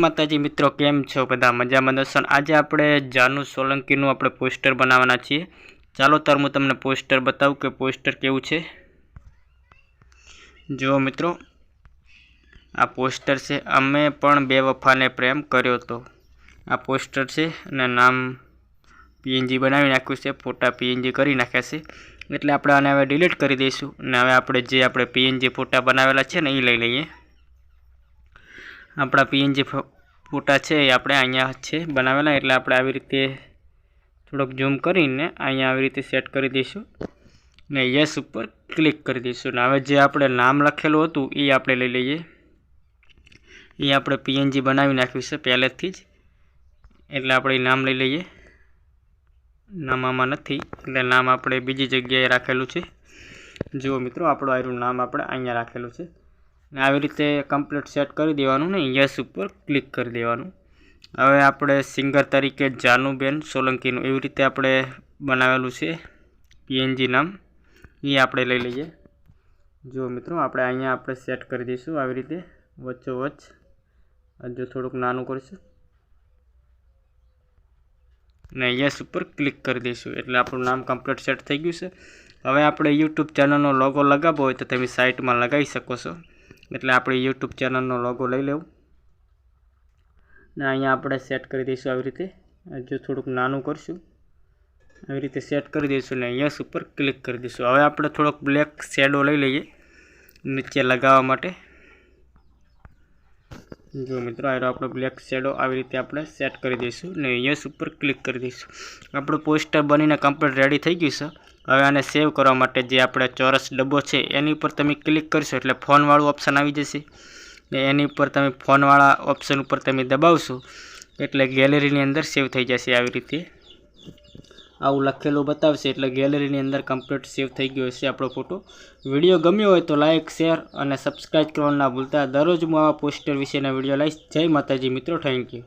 માતાજી મિત્રો, કેમ છો? બધા મજામાં દર્શન આજે આપણે જાનુ સોલંકીનું આપણે પોસ્ટર બનાવવાના છીએ. ચાલો તાર હું તમને પોસ્ટર બતાવું કે પોસ્ટર કેવું છે. જુઓ મિત્રો, આ પોસ્ટર છે. અમે પણ બે વફાને પ્રેમ કર્યો તો. આ પોસ્ટર છે અને નામ પીએનજી બનાવી નાખ્યું છે. ફોટા પીએનજી કરી નાખ્યા છે. એટલે આપણે આને હવે ડિલીટ કરી દઈશું. અને હવે આપણે જે આપણે પીએનજી ફોટા બનાવેલા છે ને એ લઈ લઈએ. આપણા પીએનજી ફોટા છે એ આપણે અહીંયા છે બનાવેલા, એટલે આપણે આવી રીતે થોડોક ઝૂમ કરીને અહીંયા આવી રીતે સેટ કરી દઈશું. ને યસ ઉપર ક્લિક કરી દઈશું. ને હવે જે આપણે નામ લખેલું હતું એ આપણે લઈ લઈએ. એ આપણે પીએનજી બનાવી નાખ્યું છે પહેલેથી જ. એટલે આપણે નામ લઈ લઈએ. નામ આમાં નથી. એટલે નામ આપણે બીજી જગ્યાએ રાખેલું છે. જુઓ મિત્રો, આપણું આયરું નામ આપણે અહીંયા રાખેલું છે. ને આવી રીતે કમ્પ્લીટ સેટ કરી દેવાનું ને યસ ઉપર ક્લિક કરી દેવાનું. હવે આપણે સિંગર તરીકે જાનુબેન સોલંકીનું એવી રીતે આપણે બનાવેલું છે પીએનજી નામ. એ આપણે લઈ લઈએ. જુઓ મિત્રો, આપણે અહીંયા આપણે સેટ કરી દઈશું આવી રીતે, વચ્ચોવચ્ચ. હજુ થોડુંક નાનું કરીશું. ને યસ ઉપર ક્લિક કરી દઈશું. એટલે આપણું નામ કમ્પ્લીટ સેટ થઈ ગયું છે. હવે આપણે યુટ્યુબ ચેનલનો લોગો લગાવવો હોય તો તમે સાઇટમાં લગાવી શકો છો. એટલે આપણે યુટ્યુબ ચેનલનો લોગો લઈ લેવું. ને અહીંયા આપણે સેટ કરી દઈશું આવી રીતે. હજુ થોડુંક નાનું કરશું. આવી રીતે સેટ કરી દઈશું ને યસ ઉપર ક્લિક કરી દઈશું. હવે આપણે થોડોક બ્લેક શેડો લઈ લઈએ નીચે લગાવવા માટે. જો મિત્રો, આ આપણો બ્લેક શેડો આવી રીતે આપણે સેટ કરી દઈશું ને યસ ઉપર ક્લિક કરી દઈશું. આપણું પોસ્ટર બનીને કમ્પ્લીટ રેડી થઈ ગયું છે. હવે આને સેવ કરવા માટે જે આપણે ચોરસ ડબ્બો છે, એની ઉપર તમે ક્લિક કરશો એટલે ફોનવાળું ઓપ્શન આવી જશે. ને એની ઉપર તમે ફોનવાળા ઓપ્શન ઉપર તમે દબાવશો, એટલે ગેલેરીની અંદર સેવ થઈ જશે આવી રીતે. આવું લખેલું બતાવશે એટલે ગેલેરીની અંદર કમ્પ્લીટ સેવ થઈ ગયો હશે આપણો ફોટો વીડિયો ગમ્યો હોય તો લાઇક શેર અને સબસ્ક્રાઈબ કરવાનું ના ભૂલતા. દરરોજ હું આવા પોસ્ટર વિશેના વીડિયો લાવીશ જય માતાજી મિત્રો થેન્ક યુ